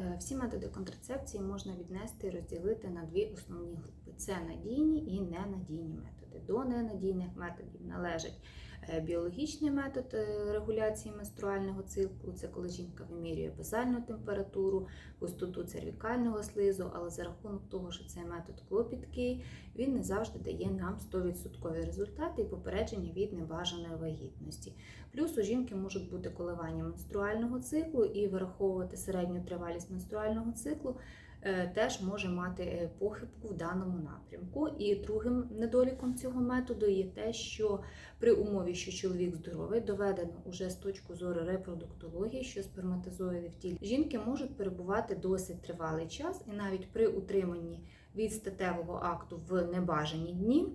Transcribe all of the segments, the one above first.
Е, Всі методи контрацепції можна віднести і розділити на дві основні групи: це надійні і ненадійні методи. До ненадійних методів належать біологічний метод е, регуляції менструального циклу, це коли жінка вимірює базальну температуру, густоту цервікального слизу, але за рахунок того, що цей метод клопіткий, він не завжди дає нам 100% результати і попередження від небажаної вагітності. Плюс у жінки можуть бути коливання менструального циклу і вираховувати середню тривалість менструального циклу е, теж може мати е, похибку в даному напрямку. І другим недоліком цього методу є те, що при умові, що чоловік здоровий, доведено уже з точки зору репродуктології, що сперматозоїди в тілі жінки можуть перебувати досить тривалий час, і навіть при утриманні від статевого акту в небажані дні.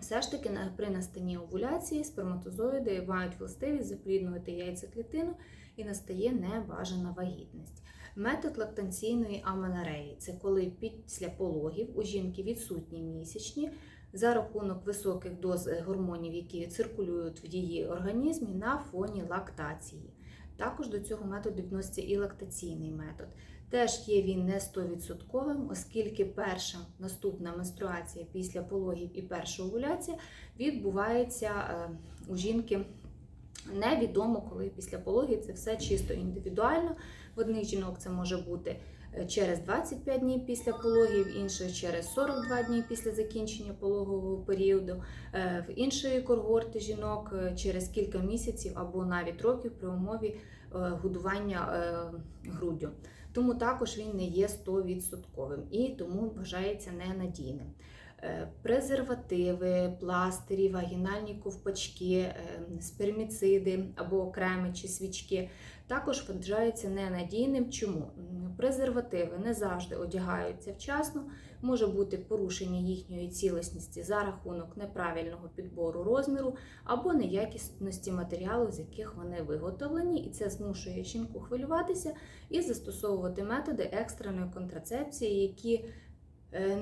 Все ж таки при настанні овуляції сперматозоїди мають властивість запліднювати яйцеклітину і настає небажана вагітність. Метод лактанційної аменореї це коли після пологів у жінки відсутні місячні за рахунок високих доз е, гормонів, які циркулюють в її організмі на фоні лактації. Також до цього методу відноситься і лактаційний метод. Теж є він не 100%, оскільки перша наступна менструація після пологів і перша овуляція відбувається е, у жінки невідомо, коли після пологів це все чисто індивідуально. В одних жінок це може бути е, через 25 днів після пологів, інших через 42 дні після закінчення пологового періоду, е, в іншої когорти жінок е, через кілька місяців або навіть років при умові годування груддю. Тому також він не є 100% і тому вважається ненадійним. Е, Презервативи, пластирі, вагінальні ковпачки, е, сперміциди або креми чи свічки також вважаються ненадійним. Чому? Презервативи не завжди одягаються вчасно, може бути порушення їхньої цілісності за рахунок неправильного підбору розміру або неякісності матеріалу, з яких вони виготовлені, і це змушує жінку хвилюватися і застосовувати методи екстреної контрацепції, які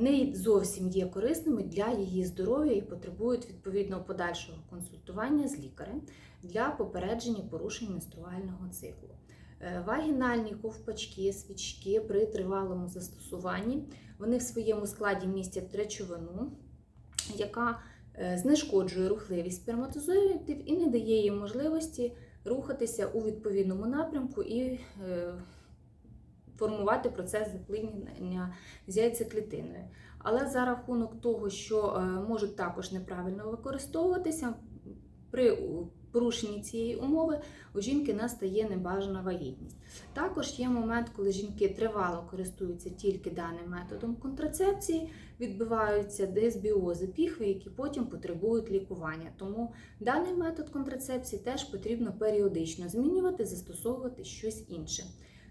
не зовсім є корисними для її здоров'я і потребують відповідно подальшого консультування з лікарем для попередження порушень менструального циклу. Е, Вагінальні ковпачки, свічки при тривалому застосуванні вони в своєму складі містять речовину, яка е, знешкоджує рухливість сперматозоїдів і не дає їм можливості рухатися у відповідному напрямку і е, формувати процес запліднення з яйцеклітиною. Але за рахунок того, що е, можуть також неправильно використовуватися, при порушенні цієї умови у жінки настає небажана вагітність. Також є момент, коли жінки тривало користуються тільки даним методом контрацепції, відбиваються дисбіози піхви, які потім потребують лікування. Тому даний метод контрацепції теж потрібно періодично змінювати, застосовувати щось інше.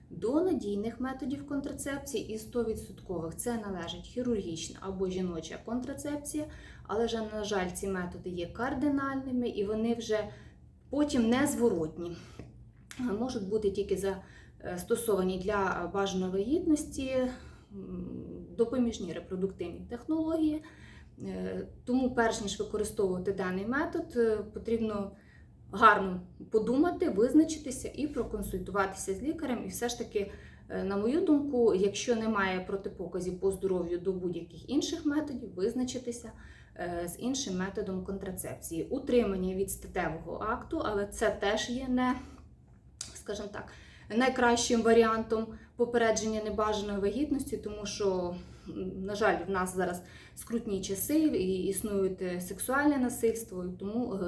До надійних методів контрацепції і 100% це належить хірургічна або жіноча контрацепція, але вже, на жаль, ці методи є кардинальними і вони вже потім незворотні. Можуть бути тільки застосовані для бажаної вагітності, допоміжні репродуктивні технології. Е, Тому, перш ніж використовувати даний метод, е, потрібно гарно подумати, визначитися і проконсультуватися з лікарем. І все ж таки, е, на мою думку, якщо немає протипоказів по здоров'ю до будь-яких інших методів, визначитися е, з іншим методом контрацепції. Утримання від статевого акту, але це теж є не, скажімо так, найкращим варіантом попередження небажаної вагітності, тому що, на жаль, в нас зараз скрутні часи і існують е, сексуальне насильство, тому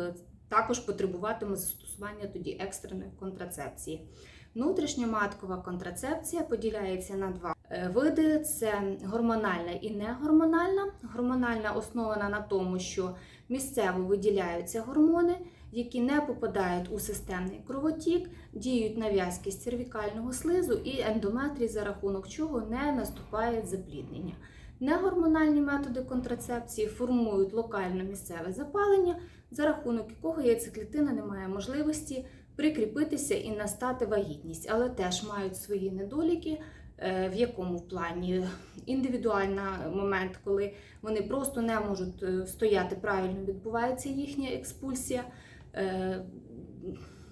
також потребуватиме застосування тоді екстреної контрацепції. Внутрішньоматкова контрацепція поділяється на два е, види: це гормональна і негормональна. Гормональна основана на тому, що місцево виділяються гормони, які не попадають у системний кровотік, діють на в'язкість цервікального слизу і ендометрій, за рахунок чого не наступає запліднення. Негормональні методи контрацепції формують локальне місцеве запалення, за рахунок якого яйцеклітина не має можливості прикріпитися і настати вагітність, але теж мають свої недоліки. е, В якому плані індивідуальний момент, коли вони просто не можуть е, стояти правильно, відбувається їхня експульсія, е,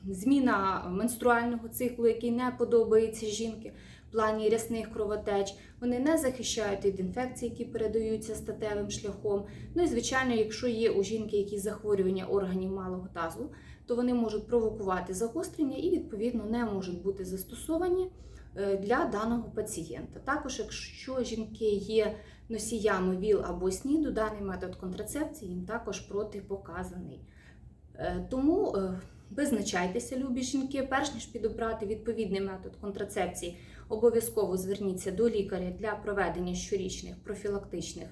зміна менструального циклу, який не подобається жінки. в плані рясних кровотеч, вони не захищають від інфекцій, які передаються статевим шляхом. Ну і звичайно, якщо є у жінки якісь захворювання органів малого тазу, то вони можуть провокувати загострення і відповідно не можуть бути застосовані е, для даного пацієнта. Також, якщо жінки є носіями ВІЛ або СНІДу, даний метод контрацепції їм також протипоказаний. Е, Тому е, визначайтеся, любі жінки, перш ніж підобрати відповідний метод контрацепції, обов'язково зверніться до лікаря для проведення щорічних профілактичних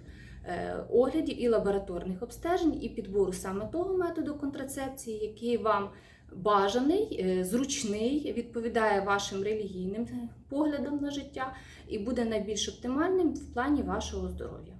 е, оглядів і лабораторних обстежень і підбору саме того методу контрацепції, який вам бажаний, е, зручний, відповідає вашим релігійним поглядам на життя і буде найбільш оптимальним в плані вашого здоров'я.